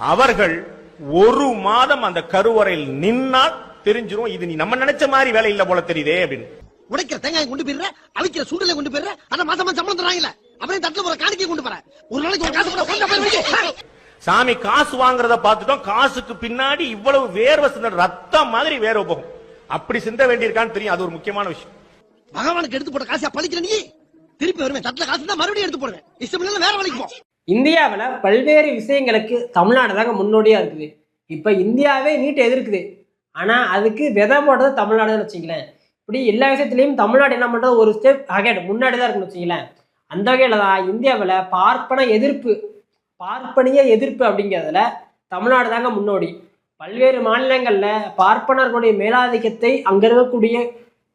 அவர்கள் ஒரு மாதம் அந்த கருவறையில் நின்னால் தெரிஞ்சிரும் இது நீ நம்ம நினைச்ச மாதிரி வேலை இல்ல போல தெரியுதே அப்படின்னு. உடைக்கிற தேங்காய் கொண்டு போயிடுற அவிக்கிற சுண்டலை கொண்டு போயிடுற ஆனா மாசம் மாசம் சம்பளம் தராங்கல்ல அப்புறம் தட்டுல போற காணிக்கை கொண்டு போற. ஒரு நாளைக்கு ஒரு காசு. சாமி காசு வாங்குறத பார்த்துட்டோம் காசுக்கு பின்னாடி இவ்வளவு வேர்வை சிந்த ரத்தம் மாதிரி வேர்வை போகும். அப்படி சிந்த வேண்டியிருக்கான்னு தெரியும் அது ஒரு முக்கியமான விஷயம். பகவானுக்கு எடுத்து போட்ட காசை பழிக்கிற நீ? திருப்பி வருவேன் தட்டுல காசு தான் மறுபடியும் எடுத்து போடுவேன். இஷ்டம் இல்ல வேற வேலைக்கு போ. இந்தியாவில் பல்வேறு விஷயங்களுக்கு தமிழ்நாடு தாங்க முன்னோடியாக இருக்குது. இப்போ இந்தியாவே நீட்டை எதிர்க்குது. ஆனால் அதுக்கு விதை போடுறது தமிழ்நாடுன்னு வச்சுங்களேன் இப்படி எல்லா விஷயத்துலையும் தமிழ்நாடு என்ன பண்ணுறது ஒரு ஸ்டெப் அகேட் முன்னாடி தான் இருக்குன்னு வச்சுங்களேன் அந்த வகையில் தான் இந்தியாவில் பார்ப்பன எதிர்ப்பு பார்ப்பனிய எதிர்ப்பு அப்படிங்கிறதுல தமிழ்நாடு தாங்க முன்னோடி. பல்வேறு மாநிலங்களில் பார்ப்பனர்களுடைய மேலாதிக்கத்தை அங்கே இருக்கக்கூடிய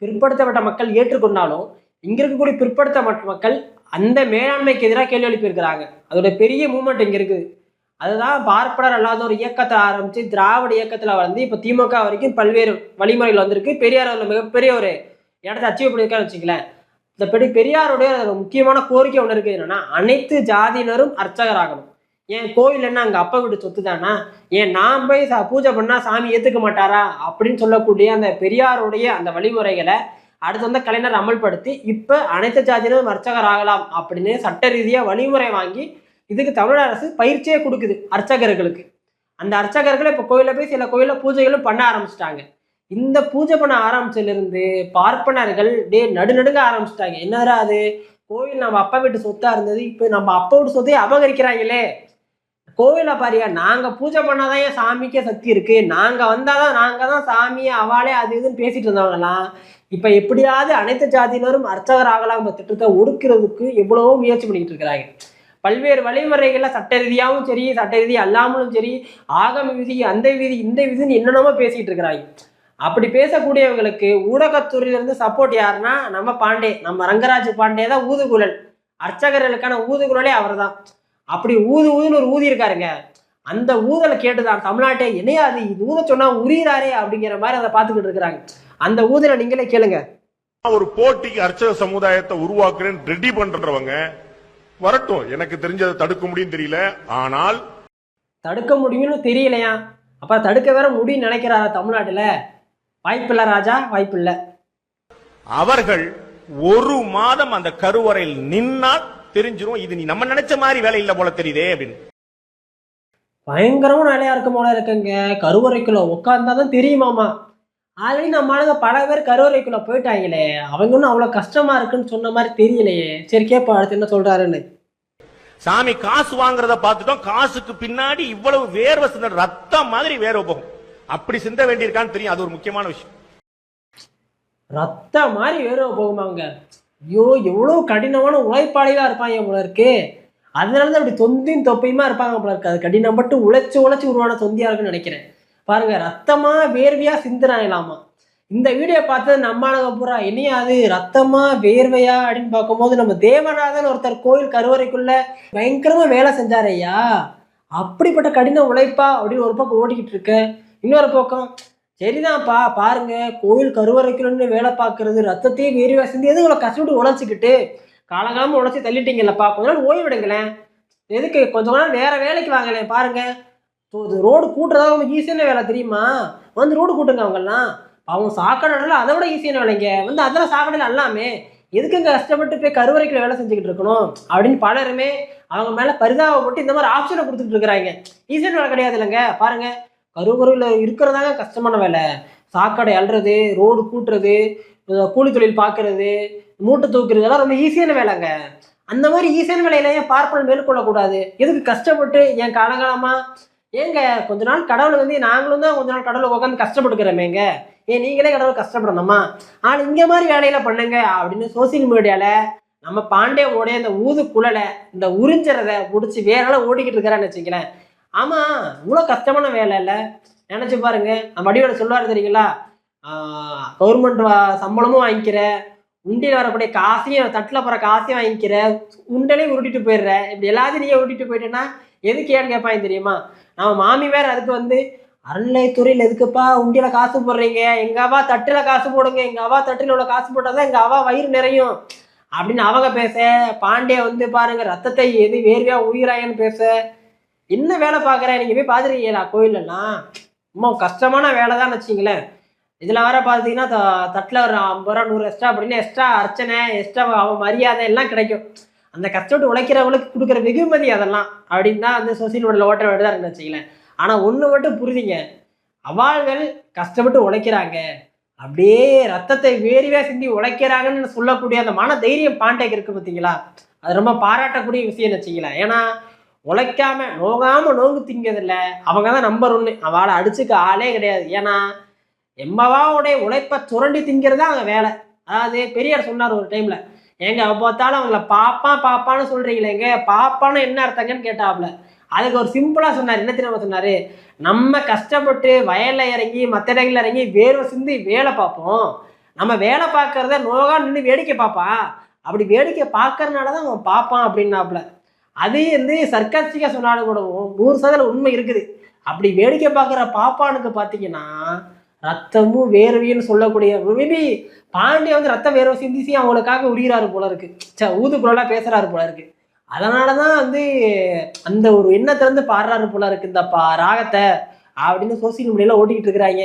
பிற்படுத்தப்பட்ட மக்கள் ஏற்றுக்கொண்டாலும் இங்கே இருக்கக்கூடிய பிற்படுத்தப்பட்ட மக்கள் அந்த மேலாண்மைக்கு எதிராக கேள்வி எழுப்பியிருக்கிறாங்க. அதோட பெரிய மூமெண்ட் இங்கே இருக்குது? அதுதான் பார்ப்பனர் அல்லாத ஒரு இயக்கத்தை ஆரம்பித்து திராவிட இயக்கத்தில் வந்து இப்போ திமுக வரைக்கும் பல்வேறு வழிமுறைகள் வந்திருக்கு. பெரியார் அதில் மிகப்பெரிய ஒரு இடத்தை அச்சீவ் பண்ணியிருக்கான்னு வச்சுங்களேன் இந்த படி பெரியாருடைய முக்கியமான கோரிக்கை ஒன்று இருக்குது. என்னென்னா அனைத்து ஜாதியினரும் அர்ச்சகராகணும் ஏன் கோயில் என்ன அங்கே அப்பா வீட்டு சொத்து தானா? ஏன் நான் போய் பூஜை பண்ணால் சாமி ஏற்றுக்க மாட்டாரா? அப்படின்னு சொல்லக்கூடிய அந்த பெரியாருடைய அந்த வழிமுறைகளை அடுத்து வந்து கலைஞர் அமல்படுத்தி இப்போ அனைத்து ஜாதியினரும் அர்ச்சகர் ஆகலாம் அப்படின்னு சட்ட ரீதியாக வழிமுறை வாங்கி இதுக்கு தமிழக அரசு பயிற்சியே கொடுக்குது அர்ச்சகர்களுக்கு. அந்த அர்ச்சகர்கள் இப்போ கோயிலில் போய் சில கோயிலில் பூஜைகளும் பண்ண ஆரம்பிச்சிட்டாங்க. இந்த பூஜை பண்ண ஆரம்பிச்சதுலேருந்து பார்ப்பனர்கள் டே நடுநடுங்க ஆரம்பிச்சிட்டாங்க. என்னடா அது? கோவில் நம்ம அப்பா வீட்டு சொத்தாக இருந்தது இப்போ நம்ம அப்பா வீட்டு சொத்தையே அபகரிக்கிறாங்களே. கோவிலை பாரியா நாங்கள் பூஜை பண்ணாதான் என் சாமிக்கே சக்தி இருக்குது நாங்கள் வந்தால் தான் நாங்கள் தான் சாமியை அவாளே அது இதுன்னு பேசிட்டு இருந்தவங்களாம் இப்ப எப்படியாவது அனைத்து ஜாதியினரும் அர்ச்சகர் ஆகலாம் திட்டத்தை ஒடுக்கிறதுக்கு எவ்வளவோ முயற்சி பண்ணிக்கிட்டு இருக்கிறாங்க. பல்வேறு வழிமுறைகள்ல சட்ட ரீதியாகவும் சரி சட்ட ரீதி அல்லாமலும் சரி ஆகம விதி அந்த விதி இந்த விதின்னு என்னென்னமோ பேசிட்டு இருக்கிறாங்க. அப்படி பேசக்கூடியவங்களுக்கு ஊடகத்துறையில இருந்து சப்போர்ட் யாருன்னா நம்ம பாண்டே நம்ம ரங்கராஜ் பாண்டே தான் ஊதுகுழல். அர்ச்சகர்களுக்கான ஊதுகுழலே அவர் தான் அப்படி ஊது ஊதுன்னு ஒரு ஊதி இருக்காருங்க. அந்த ஊதலை கேட்டுதான் தமிழ்நாட்டை என்னையா அது? இது ஊத சொன்னா உரியிறாரே அப்படிங்கிற மாதிரி அதை பார்த்துக்கிட்டு இருக்கிறாங்க. அந்த ஊதலை நீங்களே கேளுங்க. ஒரு போட்டிக்கு அர்ச்சக சமுதாயத்தை உருவாக்குறேன் ரெடி பண்றவங்க. வரட்டும் எனக்கு தெரிஞ்சதை தடுக்க முடியும் தெரியல. ஆனால் தடுக்க முடியும்னு தெரியலையா? அப்ப தடுக்க வேற முடியும் நினைக்கிறாரா தமிழ்நாட்டுல? வாய்ப்பில்லை ராஜா வாய்ப்பில்லை அவர்கள் ஒரு மாதம் அந்த கருவறையில் நின்னால் தெரிஞ்சிரும். இது நீ நம்ம நினைச்ச மாதிரி வேலை இல்ல போல தெரியுதே அப்படின்னு. பயங்கரமான வேலையா இருக்கும் போல இருக்குங்க. கருவறைக்குள்ள உட்காந்தாதான் தெரியுமாமா? ஆல்ரெடி நம்ம ஆளுங்க பல பேர் கருவறைக்குள்ள போயிட்டாங்களே. அவங்க ஒன்றும் அவ்வளோ கஷ்டமா இருக்குன்னு சொன்ன மாதிரி தெரியலையே. சரி கேப்பா அடுத்து என்ன சொல்றாருன்னு. சாமி காசு வாங்குறத பார்த்துட்டோம். காசுக்கு பின்னாடி இவ்வளவு வேர்வை சிந்த ரத்தம் மாதிரி வேர்வை போகும். அப்படி சிந்த வேண்டியிருக்கான்னு தெரியும். அது ஒரு முக்கியமான விஷயம். ரத்த மாதிரி வேர்வை போகுமா அவங்க ஐயோ எவ்வளோ கடினமான உழைப்பாளிகளாக இருப்பாங்க போல இருக்கு. அதனால தான் அப்படி தொந்தியும் தொப்பையுமா இருப்பாங்க போல இருக்கு. அது கடினப்பட்டு உழைச்சி உழைச்சி உருவான தொந்தியா இருக்குன்னு நினைக்கிறேன். பாருங்க ரத்தமா வேர்வையா சிந்துறாங்களாமா இந்த வீடியோ பார்த்தது நம்மளுங்க பூரா என்னையா அது ரத்தமா வேர்வையா அப்படின்னு பார்க்கும்போது நம்ம தேவநாதன் ஒருத்தர் கோயில் கருவறைக்குள்ள பயங்கரமா வேலை செஞ்சாரு ஐயா. அப்படிப்பட்ட கடின உழைப்பா அப்படின்னு ஒரு பக்கம் ஓடிக்கிட்டு இருக்க. இன்னொரு பக்கம் சரிதான்ப்பா பாருங்க கோயில் கருவறைக்குள்ளன்னு வேலை பார்க்கறது ரத்தத்தையும் வேர்வையா சிந்தி எதுக்கு இவ்வளோ கஷ்டப்பட்டு உழைச்சிக்கிட்டு காலங்காலமாக உழைச்சி தள்ளிட்டீங்கல்லப்பா கொஞ்ச நாள் ஓய்வு எடுங்களேன். எதுக்கு கொஞ்ச நாள் வேறு வேலைக்கு வாங்களேன் பாருங்கள் ரோடு கூட்டுறதா அவங்க ஈஸியான வேலை தெரியுமா? வந்து ரோடு கூட்டுங்க அவங்கெல்லாம். அவங்க சாக்கடைல அதை விட ஈஸியான வேலைங்க. வந்து அதெல்லாம் சாக்கடையில் அல்லாமே எதுக்குங்க கஷ்டப்பட்டு போய் கருவறைக்குள்ள வேலை செஞ்சுக்கிட்டு இருக்கணும்? அப்படின்னு பலருமே அவங்க மேலே பரிதாபப்பட்டு இந்த மாதிரி ஆப்ஷனை கொடுத்துட்டு இருக்கிறாங்க. ஈஸியான வேலை கிடையாது இல்லைங்க. பாருங்கள் கருவறையில் இருக்கிறதாங்க கஷ்டமான வேலை. சாக்கடை அல்றது ரோடு கூட்டுறது கூலி தொழில் பார்க்கறது மூட்டை தூக்குறது ரொம்ப ஈஸியான வேலைங்க. அந்த மாதிரி ஈஸியான வேலையில ஏன் பார்ப்பன மேற்கொள்ளக்கூடாது? எதுக்கு கஷ்டப்பட்டு என் காலகாலமா ஏங்க கொஞ்ச நாள் கடவுள் வந்து நாங்களும் தான் கொஞ்ச நாள் கடவுளை உட்காந்து கஷ்டப்படுக்கிறோமேங்க ஏன் நீங்களே கடவுள் கஷ்டப்படணுமா? ஆனால் இந்த மாதிரி வேலையில பண்ணுங்க அப்படின்னு சோசியல் மீடியால நம்ம பாண்டியோடைய இந்த ஊது குழலை இந்த உறிஞ்சறதை முடிச்சு வேறால ஓடிக்கிட்டு இருக்கிறான்னு வச்சுங்களேன் ஆமா இவ்வளோ கஷ்டமான வேலை இல்லை நினைச்சு பாருங்க. நம்ம அடியோட சொல்லுவார் தெரியுங்களா? கவர்மெண்ட் சம்பளமும் வாங்கிக்கிற உண்டியில் வரக்கூடிய காசையும் தட்டில் போகிற காசையும் வாங்கிக்கிற உண்டலையும் உருட்டிட்டு போயிடுற இப்படி எல்லாத்தையும் நீயே உருட்டிட்டு போயிட்டேன்னா எதுக்கு ஏன்னு கேட்பாங்க தெரியுமா? நம்ம மாமி வேறு அதுக்கு வந்து அறநிலையத்துறையில் எதுக்குப்பா உண்டியில் காசு போடுறீங்க? எங்கள் அவா தட்டில் காசு போடுங்க எங்கள் அவா தட்டில் உள்ள காசு போட்டால் தான் எங்கள் அவா வயிறு நிறையும். அப்படின்னு அவங்க பேச பாண்டிய வந்து பாருங்க ரத்தத்தை எது வேர்வையா உயிராயன்னு பேச என்ன வேலை பார்க்குறேன் நீங்கள் போய் பார்த்துருக்கீங்களா? கோயிலெல்லாம் ரொம்ப கஷ்டமான வேலை தான் வச்சிங்களேன். இதில் வேற பார்த்தீங்கன்னா த- தட்டில் ஒரு ஐம்பது ரூபா நூறு எக்ஸ்ட்ரா அப்படின்னு எக்ஸ்ட்ரா அர்ச்சனை எக்ஸ்ட்ரா அவன் மரியாதை எல்லாம் கிடைக்கும். அந்த கஷ்டப்பட்டு உழைக்கிறவங்களுக்கு கொடுக்குற வெகுமதி அதெல்லாம் அப்படின்னு தான் வந்து சோசியல் மீடியாவில் ஓட்ட வேண்டியதாக இருக்குன்னு ஆனால் ஒன்று மட்டும் புரிஞ்சுங்க. அவாள்கள் கஷ்டப்பட்டு உழைக்கிறாங்க. அப்படியே ரத்தத்தை வேறிவே சிந்தி உழைக்கிறாங்கன்னு சொல்லக்கூடிய அந்த மன தைரியம் பாண்டேக்கு இருக்குது பார்த்தீங்களா அது ரொம்ப பாராட்டக்கூடிய விஷயம்னு வச்சுக்கலாம் ஏன்னா உழைக்காம நோகாமல் நோங்கு திங்கதில்லை அவங்க தான் நம்பர் ஒன்று அவளை அடிச்சுக்க ஆளே கிடையாது. ஏன்னா எம்மவாவுடைய உழைப்பை சுரண்டி திங்கிறது தான் அவங்க வேலை. அதாவது பெரியார் சொன்னார் ஒரு டைம்ல ஏங்க அவ பார்த்தாலும் அவங்கள பாப்பான் பாப்பான்னு சொல்றீங்களேங்க பாப்பான்னு என்ன அர்த்தங்கன்னு கேட்டாப்ல. அதுக்கு ஒரு சிம்பிளா சொன்னார். என்ன தெரியுமா சொன்னாரு? நம்ம கஷ்டப்பட்டு வயல்ல இறங்கி மற்ற இடங்கள்ல இறங்கி வேர்வை சிந்தி வேலை பார்ப்போம். நம்ம வேலை பார்க்கறத நோகா நின்று வேடிக்கை பார்ப்பான் அப்படி வேடிக்கை பார்க்கறனால தான் அவன் பார்ப்பான் அப்படின்னாப்புல அது வந்து சர்க்காஸ்டிக்காக சொன்னாலும் கூடவும் நூறு சதவீதம் உண்மை இருக்குது. அப்படி வேடிக்கை பார்க்குற பாப்பானுக்கு பார்த்தீங்கன்னா ரத்தமும் வேர்வையும் சொல்லக்கூடிய மேபி பாண்டிய வந்து ரத்த வேர்வை சிந்திசி அவங்களுக்காக உரிகிறாரு போல இருக்கு. சே ஊது குரலாக பேசுறாரு போல இருக்கு. அதனால தான் வந்து அந்த ஒரு எண்ணத்தை வந்து பாடுறாரு போல இருக்கு. இந்த பா ராகத்தை அப்படின்னு சோசியல் மீடியாவில் ஓட்டிக்கிட்டு இருக்கிறாங்க.